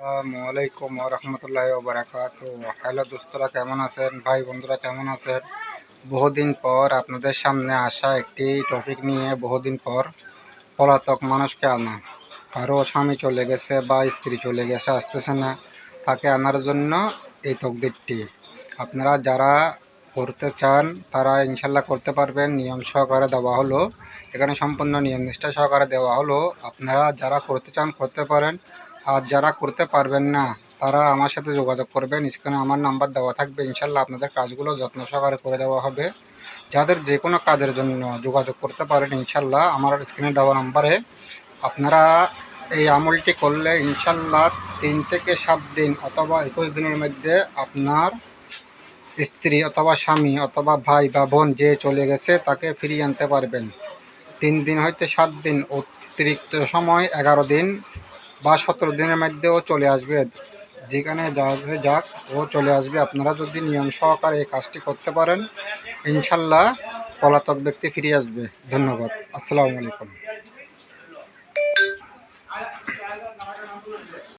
আসসালামু আলাইকুম রহমতুল্লাহ বারাকাত হ্যালো দোস্তরা, কেমন আছেন? ভাই বন্ধুরা, কেমন আছেন? বহুদিন পর আপনাদের সামনে আসা একটি টপিক নিয়ে বহুদিন পর পলাতক মানুষকে আনা। কারও স্বামী চলে গেছে বা স্ত্রী চলে গেছে, আসতেছে না। তাকে আনার জন্য এই তকদিরটি। আপনারা যারা করতে চান, তারা ইনশাল্লাহ করতে পারবেন। নিয়ম সহকারে দেওয়া হলো। এখানে সম্পূর্ণ নিয়ম নিষ্ঠা সহকারে দেওয়া হলো। আপনারা যারা করতে চান, করতে পারেন। আর যারা করতে পারবেন না, তারা আমার সাথে যোগাযোগ করবেন। স্ক্রিনে আমার নাম্বার দেওয়া থাকবে। ইনশাল্লাহ আপনাদের কাজগুলো যত্ন সহকারে করে দেওয়া হবে। যাদের যে কোনো কাজের জন্য যোগাযোগ করতে পারেন, ইনশাল্লাহ আমার স্ক্রিনে দেওয়া নাম্বারে আপনারা এই আমলটি করলে ইনশাল্লাহ তিন থেকে সাত দিন অথবা একুশ দিনের মধ্যে আপনার স্ত্রী অথবা স্বামী অথবা ভাই বা বোন যে চলে গেছে, তাকে ফিরিয়ে আনতে পারবেন। তিন দিন হইতে সাত দিন অতিরিক্ত সময়, এগারো দিন বা সতেরো দিনের মধ্যেও চলে আসবে। যেখানে যাবে যাক, ও চলে আসবে। আপনারা যদি নিয়ম সহকারে এই কাজটি করতে পারেন, ইনশাল্লাহ পলাতক ব্যক্তি ফিরে আসবে। ধন্যবাদ। আসসালামু আলাইকুম।